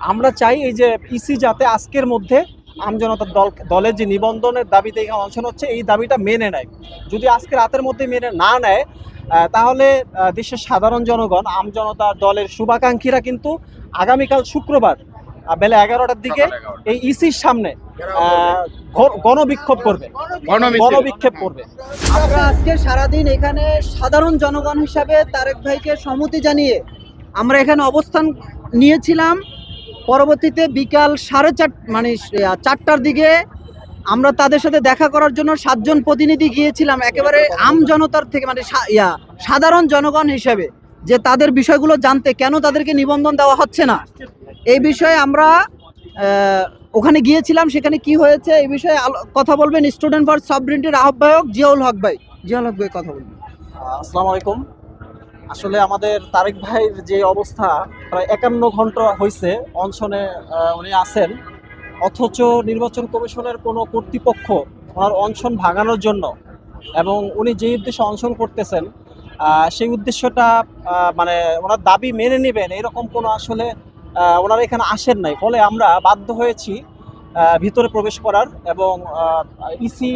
আমরা চাই এই যে ইসি যাতে আজকের মধ্যে আমজনতার দল দলের যে নিবন্ধনের দাবিতে এখানে অনশন হচ্ছে এই দাবিটা মেনে নেয়। যদি আজকে রাতের মধ্যে মেনে না নেয় আহ, তাহলে দেশের সাধারণ জনগণ আমজনতা দলের শুভাকাঙ্ক্ষীরা কিন্তু আগামীকাল শুক্রবার বেলা এগারোটার দিকে এই ইসির সামনে আহ, গণবিক্ষোভ করবে। গণবিক্ষোভ করবে। আমরা আজকে সারাদিন এখানে সাধারণ জনগণ হিসাবে তারেক ভাইকে সম্মতি জানিয়ে আমরা এখানে অবস্থান নিয়েছিলাম। পরবর্তীতে বিকাল সাড়ে চার মানে চারটার দিকে আমরা তাদের সাথে দেখা করার জন্য সাতজন প্রতিনিধি গিয়েছিলাম একেবারে আম জনতার থেকে মানে ইয়া, সাধারণ জনগণ হিসেবে, যে তাদের বিষয়গুলো জানতে কেন তাদেরকে নিবন্ধন দেওয়া হচ্ছে না। এই বিষয়ে আমরা ওখানে গিয়েছিলাম, সেখানে কি হয়েছে এই বিষয়ে কথা বলবেন স্টুডেন্ট ফর সাবরিনটির আহ্বায়ক জিয়াউল হক ভাই। জিয়াউল হক ভাই, কথা বলবেন আসসালামু আলাইকুম। আসলে আমাদের তারেক ভাইয়ের যে অবস্থা প্রায় একান্ন ঘণ্টা হয়েছে অনশনে উনি আছেন। অথচ নির্বাচন কমিশনের কোনো কর্তৃপক্ষ ওনার অনশন ভাঙানোর জন্য এবং উনি যে উদ্দেশ্যে অনশন করতেছেন সেই উদ্দেশ্যটা মানে ওনার দাবি মেনে নেবেন এরকম কোনো আসলে ওনারা এখানে আসেন নাই। ফলে আমরা বাধ্য হয়েছি ভিতরে প্রবেশ করার এবং ইসি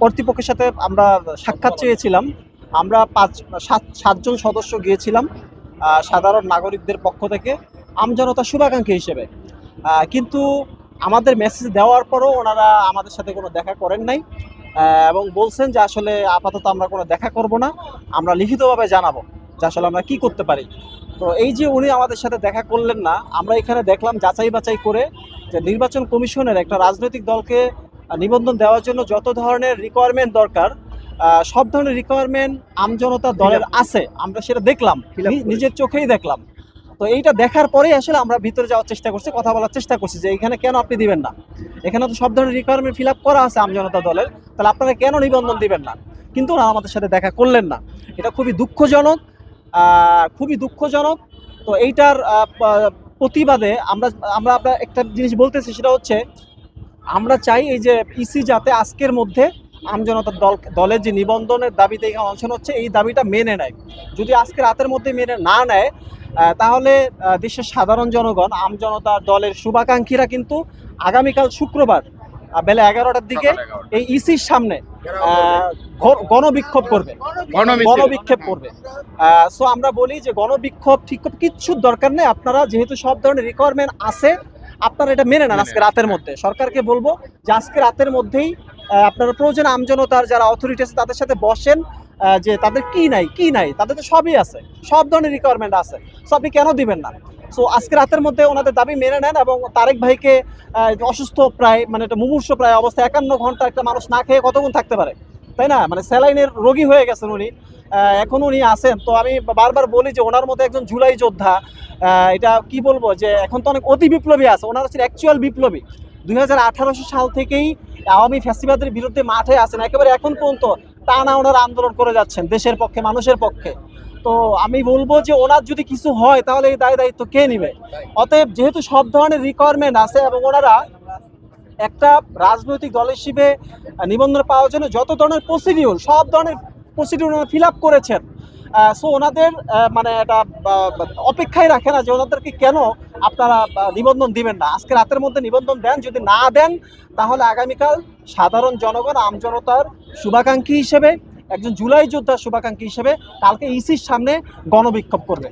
কর্তৃপক্ষের সাথে আমরা সাক্ষাৎ চেয়েছিলাম। আমরা পাঁচ, সাত, সাতজন সদস্য গিয়েছিলাম সাধারণ নাগরিকদের পক্ষ থেকে আমজনতা শুভাকাঙ্ক্ষী হিসেবে। কিন্তু আমাদের মেসেজ দেওয়ার পরও ওনারা আমাদের সাথে কোনো দেখা করেন নাই এবং বলছেন যে আসলে আপাতত আমরা কোনো দেখা করব না, আমরা লিখিতভাবে জানাব যে আসলে আমরা কি করতে পারি। তো এই যে উনি আমাদের সাথে দেখা করলেন না, আমরা এখানে দেখলাম যাচাই বাছাই করে যে নির্বাচন কমিশনের একটা রাজনৈতিক দলকে নিবন্ধন দেওয়ার জন্য যত ধরনের রিকোয়ারমেন্ট দরকার সব ধরনের রিকোয়ারমেন্ট আমজনতা দলের আছে। আমরা সেটা দেখলাম। নিজের চোখেই দেখলাম। তো এইটা দেখার পরেই আসলে আমরা ভিতরে যাওয়ার চেষ্টা করছি কথা বলার চেষ্টা করছি যে এখানে কেন আপনি দিবেন না। এখানে তো সব ধরনের রিকোয়ারমেন্ট ফিল আপ করা আছে আমজনতা দলের। তাহলে আপনারা কেন নিবন্ধন দিবেন না? কিন্তু ওনারা আমাদের সাথে দেখা করলেন না। এটা খুবই দুঃখজনক খুবই দুঃখজনক। তো এইটার প্রতিবাদে আমরা আমরা একটা জিনিস বলতেছি সেটা হচ্ছে আমরা চাই এই যে ইসি যাতে আজকের মধ্যে আমজনতার দল দলের যে নিবন্ধনের দাবিতে এখানে অনশন হচ্ছে এই দাবিটা মেনে নেয়। যদি আজকে রাতের মধ্যে মেনে না নেয় তাহলে দেশের সাধারণ জনগণ আমজনতা দলের শুভাকাঙ্ক্ষীরা কিন্তু আগামীকাল শুক্রবার বেলা এগারোটার দিকে এই ইসির সামনে আহ, গণবিক্ষোভ করবে। গণবিক্ষোভ। করবে। সো আমরা বলি যে গণবিক্ষোভ ঠিক কিচ্ছুর দরকার নেই। আপনারা যেহেতু সব ধরনের রিকোয়ারমেন্ট আছে আপনারা এটা মেনে নেন আজকে রাতের মধ্যে। সরকারকে বলব যে আজকে রাতের মধ্যেই আপনারা প্রয়োজন আমজনতার যারা অথরিটি আছে তাদের সাথে বসেন যে তাদের কি নাই কি নাই তাদের তো সবই আছে। সব ধরনের রিকোয়ারমেন্ট আছে। সো আপনি কেন দিবেন না? সো আজকে রাতের মধ্যে ওনাদের দাবি মেনে নেন এবং তারেক ভাইকে অসুস্থ প্রায় মানে একটা মুমূর্ষ প্রায় অবস্থা একান্ন ঘণ্টা একটা মানুষ না খেয়ে কতক্ষণ থাকতে পারে? তাই না? মানে স্যালাইনের রোগী হয়ে গেছেন উনি। এখন উনি আছেন। তো আমি বারবার বলি যে ওনার মতো একজন জুলাই যোদ্ধা এটা কি বলব যে এখন তো অনেক অতি বিপ্লবী আছে। ওনার হচ্ছে অ্যাকচুয়াল বিপ্লবী। দুই সাল থেকেই আওয়ামী ফ্যাসিবাদের বিরুদ্ধে মাঠে আছেন। একেবারে এখন পর্যন্ত টানা ওনার আন্দোলন করে যাচ্ছেন, দেশের পক্ষে, মানুষের পক্ষে। তো আমি বলব যে ওনার যদি কিছু হয়, তাহলে এই দায় দায়িত্ব কে নেবে? অতএব যেহেতু সব ধরনের রিকোয়ারমেন্ট আছে এবং ওনারা একটা রাজনৈতিক দল হিসেবে নিবন্ধন পাওয়ার জন্য যত ধরনের প্রসিডিউর সব ধরনের প্রসিডিউর ফিল আপ করেছেন। সো ওনাদের মানে এটা অপেক্ষায় রাখে না যে ওনাদেরকে কেন আপনারা নিবন্ধন দিবেন না। আজকে রাতের মধ্যে নিবন্ধন দেন, যদি না দেন, তাহলে আগামীকাল সাধারণ জনগণ আমজনতার শুভাকাঙ্ক্ষী হিসেবে, একজন জুলাই যোদ্ধার শুভাকাঙ্ক্ষী হিসেবে, কালকে ইসির সামনে গণবিক্ষোভ করবে।